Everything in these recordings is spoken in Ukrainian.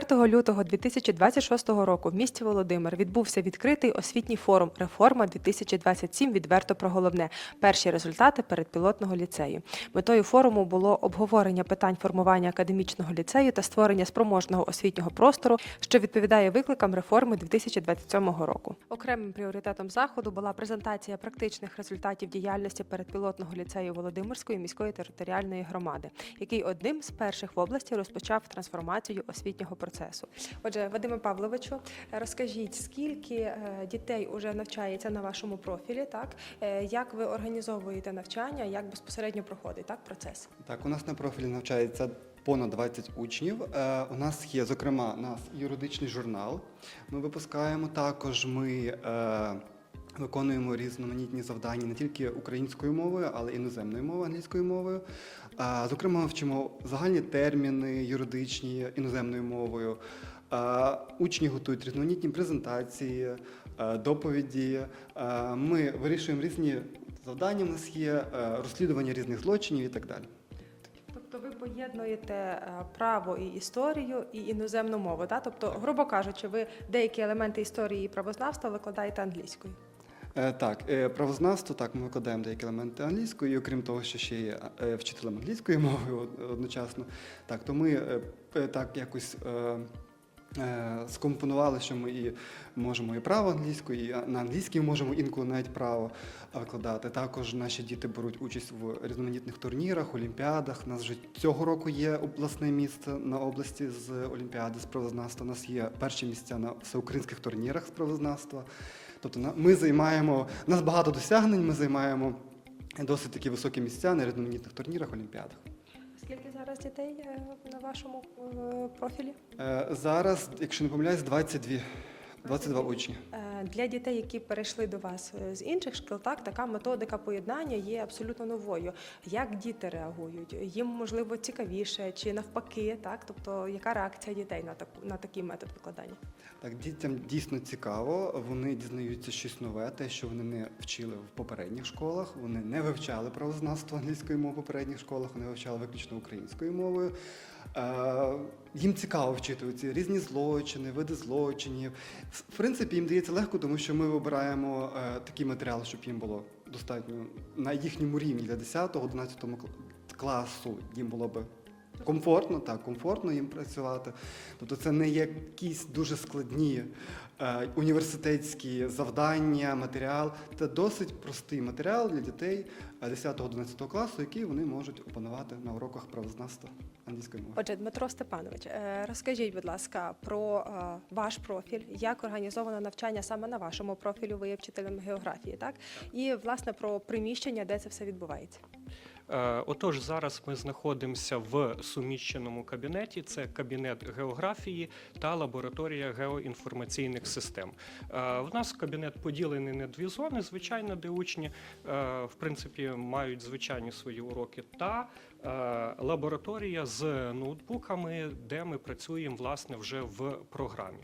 4 лютого 2026 року в місті Володимир відбувся відкритий освітній форум Реформа 2027 відверто про головне. Перші результати передпілотного ліцею. Метою форуму було обговорення питань формування академічного ліцею та створення спроможного освітнього простору, що відповідає викликам реформи 2027 року. Окремим пріоритетом заходу була презентація практичних результатів діяльності передпілотного ліцею Володимирської міської територіальної громади, який одним з перших в області розпочав трансформацію освітнього процесу. Отже, Вадиме Павловичу, розкажіть, скільки е, дітей уже навчається на вашому профілі? Так Е, як ви організовуєте навчання, як безпосередньо проходить так процес? Так, у нас на профілі навчається понад 20 учнів. Е, у нас є, зокрема, нас юридичний журнал. Ми випускаємо також. Ми виконуємо різноманітні завдання не тільки українською мовою, але й іноземною мовою, англійською мовою. Зокрема, вчимо загальні терміни юридичні іноземною мовою. Учні готують різноманітні презентації, доповіді. Ми вирішуємо різні завдання. У нас є розслідування різних злочинів і так далі. Тобто ви поєднуєте право і історію і іноземну мову, так? Тобто, грубо кажучи, ви деякі елементи історії і правознавства викладаєте англійською. Е, Так, е, правознавство, так, ми викладаємо деякі елементи англійської, і окрім того, що ще є е, вчителем англійської мови одночасно. Так, то ми так якось скомпонували, що ми і можемо і право англійською, і на англійській можемо інколи навіть право е, викладати. Також наші діти беруть участь в різноманітних турнірах, олімпіадах. У нас вже цього року є обласне місце на області з олімпіади з правознавства. У нас є перші місця на всеукраїнських турнірах з правознавства. Тобто ми займаємо, у нас багато досягнень, ми займаємо досить такі високі місця на різноманітних турнірах, олімпіадах. Зараз дітей е, на вашому е, профілі? Е, Зараз, якщо не помиляюсь, 22, 22 учні. Е, Для дітей, які перейшли до вас е, з інших шкіл, так така методика поєднання є абсолютно новою. Як діти реагують? Їм можливо цікавіше чи навпаки, так тобто яка реакція дітей на таку на такий метод викладання? Так, дітям дійсно цікаво, вони дізнаються щось нове, те, що вони не вчили в попередніх школах. Вони не вивчали правознавство англійської мови в попередніх школах, вони вивчали виключно українською мовою. Е, їм цікаво вчити ці різні злочини, види злочинів. В принципі, їм дається легко, тому що ми вибираємо е, такий матеріал, щоб їм було достатньо на їхньому рівні для 10-11 класу їм було би комфортно, так, комфортно їм працювати. Тобто це не якісь дуже складні е, університетські завдання, матеріал. Це досить простий матеріал для дітей е, 10-11 класу, який вони можуть опанувати на уроках правознавства англійської мови. Отже, Дмитро Степанович, е, розкажіть, будь ласка, про е, ваш профіль, як організовано навчання саме на вашому профілі, ви є вчителем географії, так? І власне про приміщення, де це все відбувається. Е, Отож, зараз ми знаходимося в суміщеному кабінеті. Це кабінет географії та лабораторія геоінформаційних систем. Е, В нас кабінет поділений на дві зони, звичайно, де учні е, в принципі мають звичайні свої уроки, та лабораторія з ноутбуками, де ми працюємо власне вже в програмі.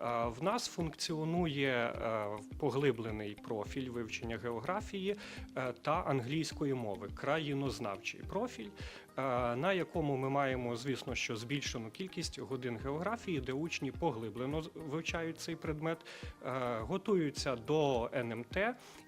В нас функціонує е, поглиблений профіль вивчення географії е, та англійської мови, країнознавчий профіль, е, на якому ми маємо, звісно, що збільшену кількість годин географії, де учні поглиблено вивчають цей предмет, готуються до НМТ,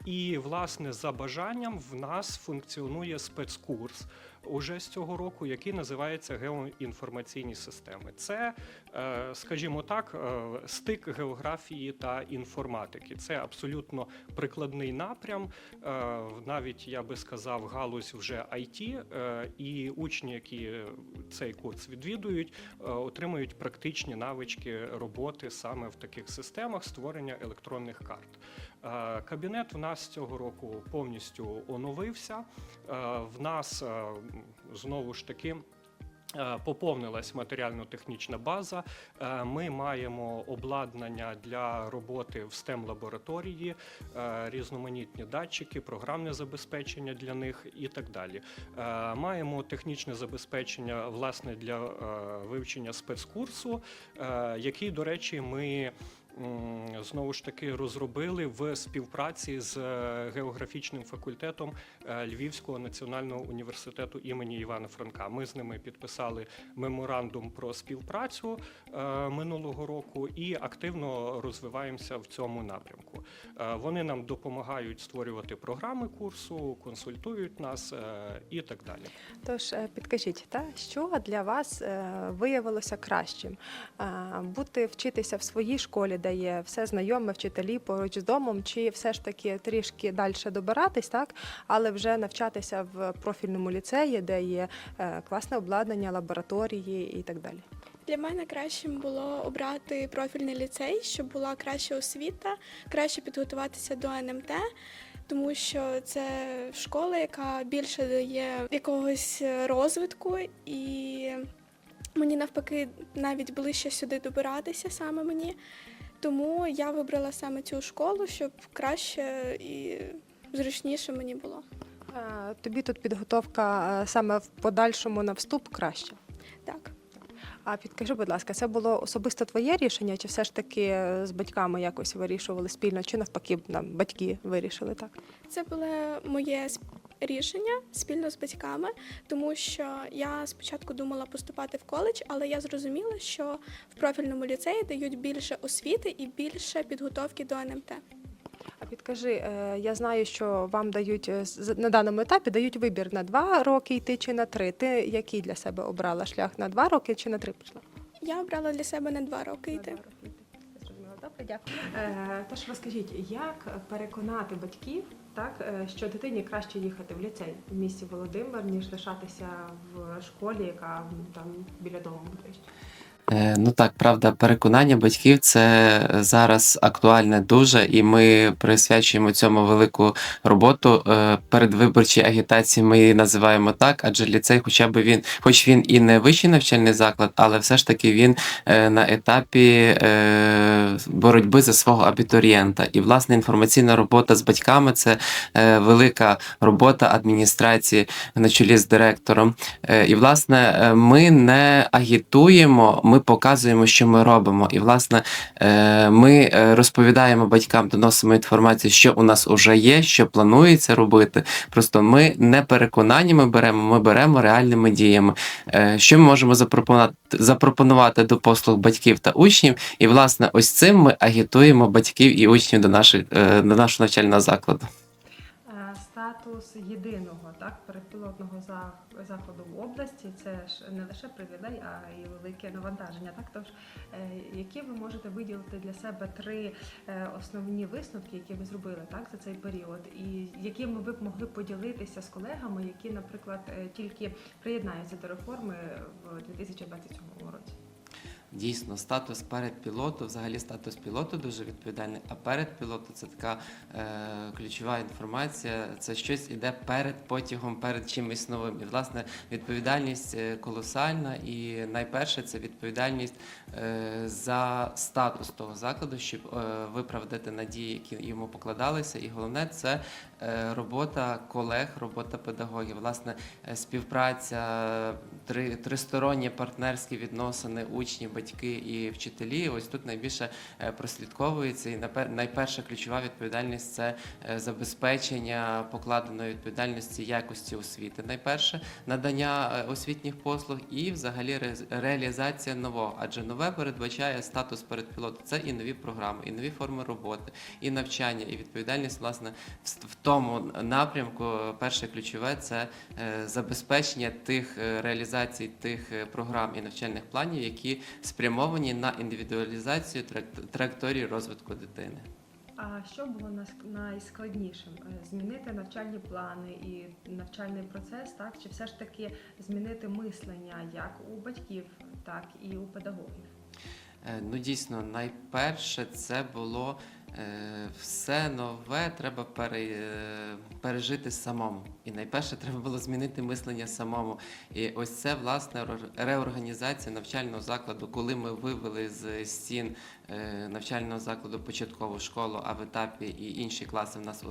і, власне, за бажанням в нас функціонує спецкурс. Уже з цього року, який називається геоінформаційні системи, це, е, скажімо так, е, стик географії та інформатики. Це абсолютно прикладний напрям. е, Навіть я би сказав, галузь вже IT, і учні, які цей курс відвідують, отримують практичні навички роботи саме в таких системах створення електронних карт. Е, Кабінет в нас цього року повністю оновився. Е, В нас е, знову ж таки. Поповнилась матеріально-технічна база. Ми маємо обладнання для роботи в stem лабораторії, різноманітні датчики, програмне забезпечення для них і так далі. Маємо технічне забезпечення власне для вивчення спецкурсу, який, до речі, ми знову ж таки розробили в співпраці з е, географічним факультетом е, Львівського національного університету імені Івана Франка. Ми з ними підписали меморандум про співпрацю е, минулого року і активно розвиваємося в цьому напрямку. Вони нам допомагають створювати програми курсу, консультують нас і так далі. Тож підкажіть, та що для вас виявилося кращим? Бути вчитися в своїй школі, де є все знайоме, вчителі поруч з домом, чи все ж таки трішки далі добиратись, так але вже навчатися в профільному ліцеї, де є е, класне обладнання, лабораторії і так далі. Для мене кращим було обрати профільний ліцей, щоб була краща освіта, краще підготуватися до НМТ, тому що це школа, яка більше дає якогось розвитку, і мені навпаки навіть ближче сюди добиратися саме мені. Тому я вибрала саме цю школу, щоб краще і зручніше мені було. Е, Тобі тут підготовка е, саме в подальшому на вступ краще. Так. А підкажи, будь ласка, це було особисто твоє рішення, чи все ж таки е, з батьками якось вирішували спільно, чи навпаки нам батьки вирішили так? Це було моє рішення спільно з батьками, тому що я спочатку думала поступати в коледж, але я зрозуміла, що в профільному ліцеї дають більше освіти і більше підготовки до НМТ. А підкажи, е, я знаю, що вам дають е, на даному етапі дають вибір на два роки йти чи на три. Ти який для себе обрала шлях на два роки чи на три пішла? Я обрала для себе на два роки йти. Добре, дякую. Е, Тож розкажіть, як переконати батьків, так е, що дитині краще їхати в ліцей в місті Володимир, ніж лишатися в школі, яка там біля дому ближче? Е, Ну так, правда, переконання батьків це зараз актуальне дуже, і ми присвячуємо цьому велику роботу. Е, Передвиборчій агітації ми її називаємо так, адже ліцей, хоча б він, хоч він і не вищий навчальний заклад, але все ж таки він е, на етапі боротьби за свого абітурієнта. І власне інформаційна робота з батьками це велика робота адміністрації на чолі з директором. І, власне, ми не агітуємо, ми показуємо, що ми робимо. І, власне, е, ми е, розповідаємо батькам, доносимо інформацію, що у нас вже є, що планується робити. Просто ми не переконаннями беремо, ми беремо реальними діями. Е, Що ми можемо запропонувати, до послуг батьків та учнів? І, власне, ось цим ми агітуємо батьків і учнів до, наших, до нашого навчального закладу. Статус єдиного так передпілотного за- закладу в області це ж не лише привілей, а й велике навантаження. Так тож, е, які ви можете виділити для себе три е, основні висновки, які ви зробили так за цей період, і якими ви б могли поділитися з колегами, які, наприклад, е, тільки приєднаються до реформи в 2027 році? Дійсно, статус передпілоту, взагалі статус пілоту дуже відповідальний, а передпілоту це така е, ключова інформація, це щось іде перед потягом, перед чимось новим. І, власне, відповідальність е, колосальна, і найперше це відповідальність е, за статус того закладу, щоб е, виправдати надії, які йому покладалися. І головне це робота колег, робота педагогів. Власне, е, співпраця, три, тристоронні партнерські відносини учні, батьки і вчителі. Ось тут найбільше е, прослідковується. І найперша ключова відповідальність це е, забезпечення покладеної відповідальності якості освіти. Найперше надання е, освітніх послуг і взагалі реалізація нового, адже нове передбачає статус передпілоту. Це і нові програми, і нові форми роботи, і навчання, і відповідальність власне в тому напрямку. Перше ключове це е, забезпечення тих е, реалізацій тих е, програм і навчальних планів, які спрямовані на індивідуалізацію траєкторії розвитку дитини. А що було найскладнішим? Змінити навчальні плани і навчальний процес, так чи все ж таки змінити мислення як у батьків, так і у педагогів? Ну, дійсно, найперше це було Все нове треба е, пережити самому. І найперше треба було змінити мислення самому. І ось це власне реорганізація навчального закладу, коли ми вивели з стін е, навчального закладу початкову школу, а в етапі і інші класи в нас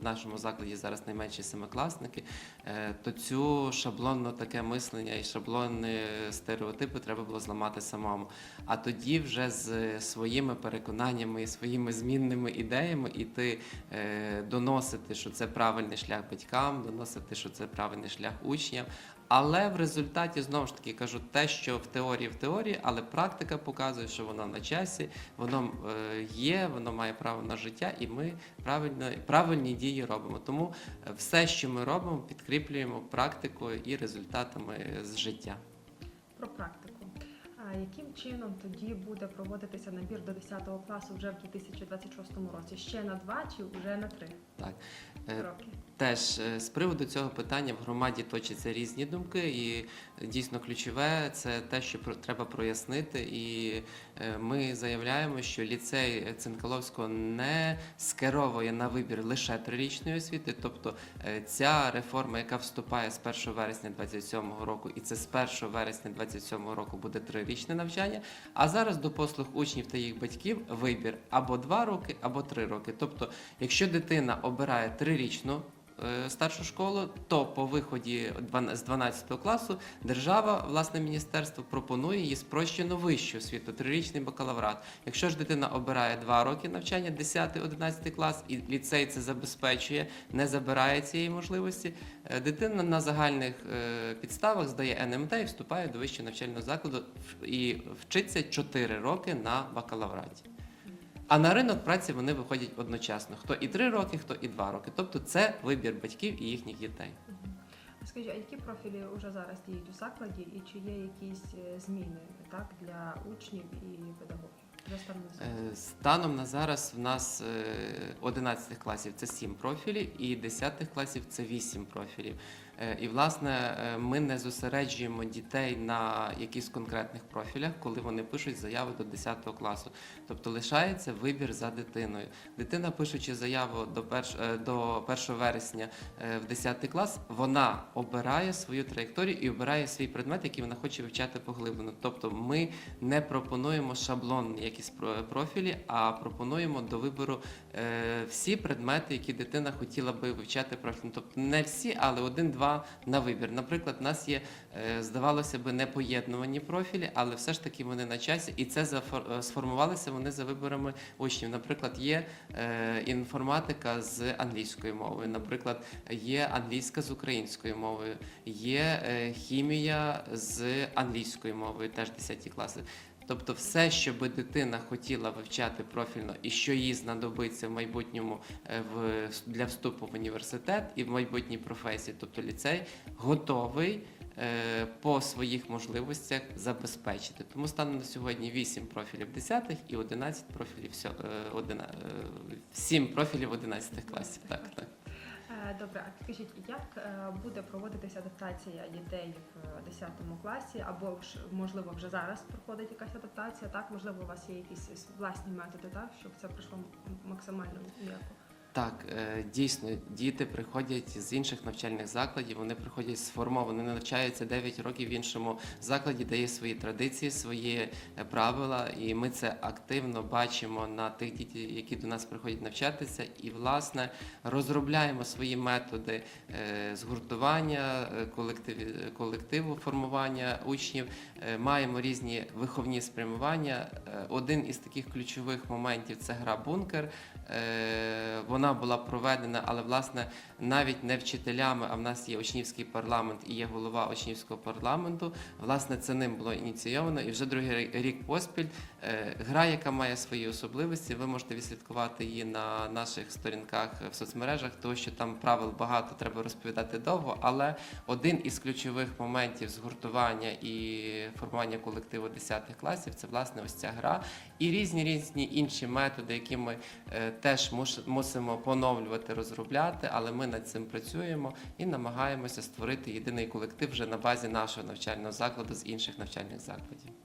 в нашому закладі зараз найменші семикласники, е, то цю шаблонне таке мислення і шаблонні стереотипи треба було зламати самому. А тоді вже з своїми переконаннями і своїми змінними ідеями іти е, доносити, що це правильний шлях батькам, доносити, що це правильний шлях учням. Але в результаті знову ж таки кажу те, що в теорії в теорії, але практика показує, що воно на часі, воно е, є, воно має право на життя, і ми правильно, правильні дії робимо. Тому е, все, що ми робимо, підкріплюємо практикою і результатами з життя. Про практику. А яким чином тоді буде проводитися набір до 10 класу вже в 2026 році? Ще на два чи вже на три Так. Е, роки? Теж е, з приводу цього питання в громаді точаться різні думки, і е, дійсно ключове це те, що треба прояснити. І е, ми заявляємо, що ліцей Цинкаловського не скеровує на вибір лише трирічної освіти. Тобто ця реформа, яка вступає з 1 вересня 27 року, і це з 1 вересня 27 року буде трирічне навчання. А зараз до послуг учнів та їх батьків вибір або 2 роки, або 3 роки. Тобто, якщо дитина обирає трирічну старшу школу, то по виході з 12 класу держава, власне, міністерство пропонує їй спрощену вищу освіту, трирічний бакалаврат. Якщо ж дитина обирає 2 роки навчання, 10-11 клас, і ліцей це забезпечує, не забирає цієї можливості, е, дитина на загальних е, підставах здає НМТ і вступає до вищого навчального закладу і вчиться 4 роки на бакалавраті. А на ринок праці вони виходять одночасно: хто і 3 роки, хто і 2 роки. Тобто це вибір батьків і їхніх дітей. Скажіть, а які профілі вже зараз діють у закладі, і чи є якісь е, зміни так для учнів і педагогів? Станом на? Е, Станом на зараз в нас е, 11 класів це 7 профілів, і 10 класів це 8 профілів. Е, І власне е, ми не зосереджуємо дітей на якихось конкретних профілях, коли вони пишуть заяву до 10 класу. Тобто лишається вибір за дитиною. Дитина, пишучи заяву до 1, до 1 вересня е, в 10 клас, вона обирає свою траєкторію і обирає свій предмет, який вона хоче вивчати поглиблено. Тобто ми не пропонуємо шаблонні якісь про- профілі, а пропонуємо до вибору е, всі предмети, які дитина хотіла би вивчати профільно. Тобто не всі, але один-два на вибір. Наприклад, у нас є, е, здавалося би, непоєднувані профілі, але все ж таки вони на часі, і це е, сформувалися вони за виборами учнів. Наприклад, є е, інформатика з англійською мовою, наприклад, є англійська з українською мовою, є хімія з англійською мовою, теж 10 класи. Тобто, все, що би дитина хотіла вивчати профільно і що їй знадобиться в майбутньому е, в, для вступу в університет і в майбутній професії, тобто ліцей, готовий е, по своїх можливостях забезпечити. Тому станом на сьогодні 8 профілів 10 і 11 профілів сьо- е, одина- 7 профілів 11 класів. Так, так. Е, Добре, а скажіть, як е, буде проводитися адаптація дітей в 10 класі, або можливо вже зараз проходить якась адаптація? Так, можливо, у вас є якісь власні методи, так, щоб це пройшло максимально м'яко? Так, е, дійсно, діти приходять з інших навчальних закладів, вони приходять сформовані, навчаються 9 років в іншому закладі, де є свої традиції, свої е, правила, і ми це активно бачимо на тих дітей, які до нас приходять навчатися, і власне розробляємо свої методи е, згуртування колективі- колективу формування учнів, маємо різні виховні спрямування. Один із таких ключових моментів це гра бункер. Е, Вона була проведена, але власне навіть не вчителями, а в нас є учнівський парламент і є голова учнівського парламенту. Власне, це ним було ініційовано, і вже другий рік поспіль. е, Гра, яка має свої особливості, ви можете відслідкувати її на наших сторінках в соцмережах, тому що там правил багато, треба розповідати довго. Але один із ключових моментів згуртування і формування колективу 10 класів це власне ось ця гра і різні різні інші методи, які ми е, теж муш- мусимо поновлювати, розробляти, але ми над цим працюємо і намагаємося створити єдиний колектив вже на базі нашого навчального закладу з інших навчальних закладів.